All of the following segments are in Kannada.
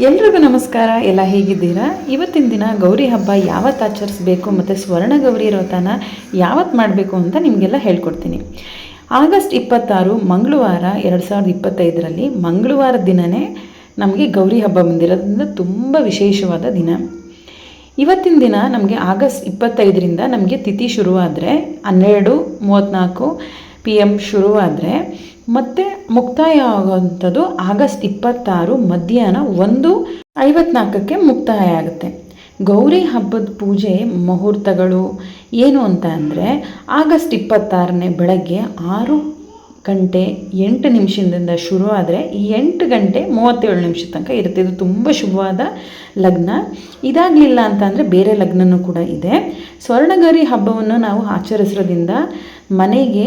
ಎಲ್ರಿಗೂ ನಮಸ್ಕಾರ, ಎಲ್ಲ ಹೇಗಿದ್ದೀರಾ? ಇವತ್ತಿನ ದಿನ ಗೌರಿ ಹಬ್ಬ ಯಾವತ್ತು ಆಚರಿಸ್ಬೇಕು ಮತ್ತು ಸ್ವರ್ಣ ಗೌರಿ ವ್ರತನ ಯಾವತ್ತು ಮಾಡಬೇಕು ಅಂತ ನಿಮಗೆಲ್ಲ ಹೇಳ್ಕೊಡ್ತೀನಿ. ಆಗಸ್ಟ್ ಇಪ್ಪತ್ತಾರು, ಮಂಗಳವಾರ ಎರಡು ಸಾವಿರದ ಇಪ್ಪತ್ತೈದರಲ್ಲಿ ಮಂಗಳವಾರ ದಿನವೇ ನಮಗೆ ಗೌರಿ ಹಬ್ಬ ಬಂದಿರೋದ್ರಿಂದ ತುಂಬ ವಿಶೇಷವಾದ ದಿನ. ಇವತ್ತಿನ ದಿನ ನಮಗೆ ಆಗಸ್ಟ್ ಇಪ್ಪತ್ತೈದರಿಂದ ನಮಗೆ ತಿಥಿ ಶುರುವಾದರೆ ಹನ್ನೆರಡು ಮೂವತ್ತ್ನಾಲ್ಕು ಪಿ ಎಂ ಶುರುವಾದರೆ ಮತ್ತು ಮುಕ್ತಾಯ ಆಗುವಂಥದ್ದು ಆಗಸ್ಟ್ ಇಪ್ಪತ್ತಾರು ಮಧ್ಯಾಹ್ನ ಒಂದು ಐವತ್ನಾಲ್ಕಕ್ಕೆ ಮುಕ್ತಾಯ ಆಗುತ್ತೆ ಗೌರಿ ಹಬ್ಬದ ಪೂಜೆ ಮುಹೂರ್ತಗಳು ಏನು ಅಂತ ಅಂದರೆ ಆಗಸ್ಟ್ ಇಪ್ಪತ್ತಾರನೇ ಬೆಳಗ್ಗೆ ಆರು ಗಂಟೆ ಎಂಟು ನಿಮಿಷದಿಂದ ಶುರು ಆದರೆ ಎಂಟು ಗಂಟೆ ಮೂವತ್ತೇಳು ನಿಮಿಷ ತನಕ ಇರುತ್ತೆ. ಇದು ತುಂಬ ಶುಭವಾದ ಲಗ್ನ. ಇದಾಗಲಿಲ್ಲ ಅಂತ ಅಂದರೆ ಬೇರೆ ಲಗ್ನನೂ ಕೂಡ ಇದೆ. ಸ್ವರ್ಣಗರಿ ಹಬ್ಬವನ್ನು ನಾವು ಆಚರಿಸೋದ್ರಿಂದ ಮನೆಗೆ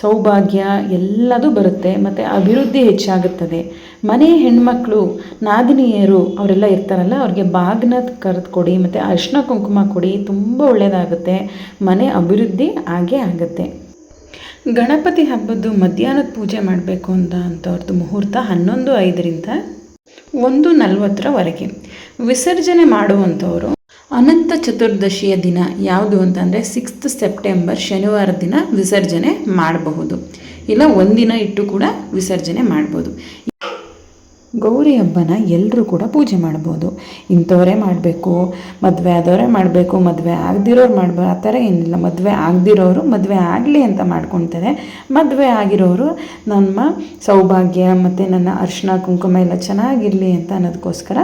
ಸೌಭಾಗ್ಯ ಎಲ್ಲದೂ ಬರುತ್ತೆ, ಮತ್ತು ಅಭಿವೃದ್ಧಿ ಹೆಚ್ಚಾಗುತ್ತದೆ. ಮನೆ ಹೆಣ್ಮಕ್ಳು, ನಾದಿನಿಯರು ಅವರೆಲ್ಲ ಇರ್ತಾರಲ್ಲ, ಅವ್ರಿಗೆ ಬಾಗ್ನ ಕರೆದು ಕೊಡಿ, ಮತ್ತು ಅರಿಶಿನ ಕುಂಕುಮ ಕೊಡಿ, ತುಂಬ ಒಳ್ಳೆಯದಾಗುತ್ತೆ ಮನೆ ಅಭಿವೃದ್ಧಿ ಆಗೇ ಆಗುತ್ತೆ. ಗಣಪತಿ ಹಬ್ಬದ್ದು ಮಧ್ಯಾಹ್ನದ ಪೂಜೆ ಮಾಡಬೇಕು ಅಂತ ಅಂಥವ್ರದ್ದು ಮುಹೂರ್ತ ಹನ್ನೊಂದು ಐದರಿಂದ ಒಂದು ನಲ್ವತ್ತರವರೆಗೆ. ವಿಸರ್ಜನೆ ಮಾಡುವಂಥವರು ಅನಂತ ಚತುರ್ದಶಿಯ ದಿನ ಯಾವುದು ಅಂತಂದರೆ ಸಿಕ್ಸ್ತ್ ಸೆಪ್ಟೆಂಬರ್ ಶನಿವಾರ ದಿನ ವಿಸರ್ಜನೆ ಮಾಡಬಹುದು. ಇಲ್ಲ ಒಂದಿನ ಇಟ್ಟು ಕೂಡ ವಿಸರ್ಜನೆ ಮಾಡ್ಬೋದು. ಗೌರಿ ಹಬ್ಬನ ಎಲ್ಲರೂ ಕೂಡ ಪೂಜೆ ಮಾಡ್ಬೋದು. ಇಂಥವರೇ ಮಾಡಬೇಕು, ಮದುವೆ ಆದವರೇ ಮಾಡಬೇಕು, ಮದುವೆ ಆಗದಿರೋರು ಮಾಡ್ಬೋ ಆ ಥರ ಏನಿಲ್ಲ, ಮದುವೆ ಆಗದಿರೋರು ಮದುವೆ ಆಗಲಿ ಅಂತ ಮಾಡ್ಕೊತಾರೆ. ಮದುವೆ ಆಗಿರೋರು ನಮ್ಮ ಸೌಭಾಗ್ಯ ಮತ್ತು ನನ್ನ ಅರ್ಶಿನ, ಕುಂಕುಮ ಎಲ್ಲ ಚೆನ್ನಾಗಿರಲಿ ಅಂತ ಅನ್ನೋದಕ್ಕೋಸ್ಕರ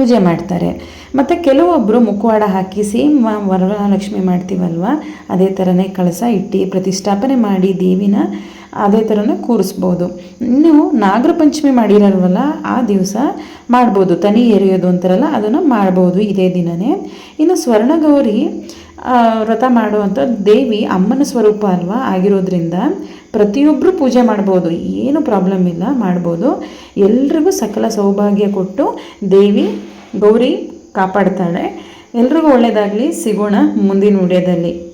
ಪೂಜೆ ಮಾಡ್ತಾರೆ. ಮತ್ತು ಕೆಲವೊಬ್ಬರು ಮುಖವಾಡ ಹಾಕಿ ಸೇಮ್ ವರಮಹಾಲಕ್ಷ್ಮಿ ಮಾಡ್ತೀವಲ್ವ, ಅದೇ ಥರನೇ ಕಳಸ ಇಟ್ಟು ಪ್ರತಿಷ್ಠಾಪನೆ ಮಾಡಿ ದೇವಿನ ಅದೇ ಥರನೇ ಕೂರಿಸ್ಬೋದು. ಇನ್ನು ನಾಗರ ಪಂಚಮಿ ಮಾಡಿರಲ್ವಲ್ಲ ಆ ದಿವಸ ಮಾಡ್ಬೋದು. ತನಿ ಎರೆಯೋದು ಅಂತಾರಲ್ಲ, ಅದನ್ನು ಮಾಡ್ಬೋದು ಇದೇ ದಿನವೇ ಇನ್ನು ಸ್ವರ್ಣಗೌರಿ ವ್ರತ ಮಾಡುವಂಥ ದೇವಿ ಅಮ್ಮನ ಸ್ವರೂಪ ಅಲ್ವಾ? ಆಗಿರೋದ್ರಿಂದ ಪ್ರತಿಯೊಬ್ಬರು ಪೂಜೆ ಮಾಡ್ಬೋದು. ಏನು ಪ್ರಾಬ್ಲಮ್ ಇಲ್ಲ, ಮಾಡ್ಬೋದು. ಎಲ್ರಿಗೂ ಸಕಲ ಸೌಭಾಗ್ಯ ಕೊಟ್ಟು ದೇವಿ ಗೌರಿ ಕಾಪಾಡ್ತಾಳೆ. ಎಲ್ರಿಗೂ ಒಳ್ಳೆಯದಾಗಲಿ ಸಿಗೋಣ ಮುಂದಿನ ವಿಡಿಯೋದಲ್ಲಿ.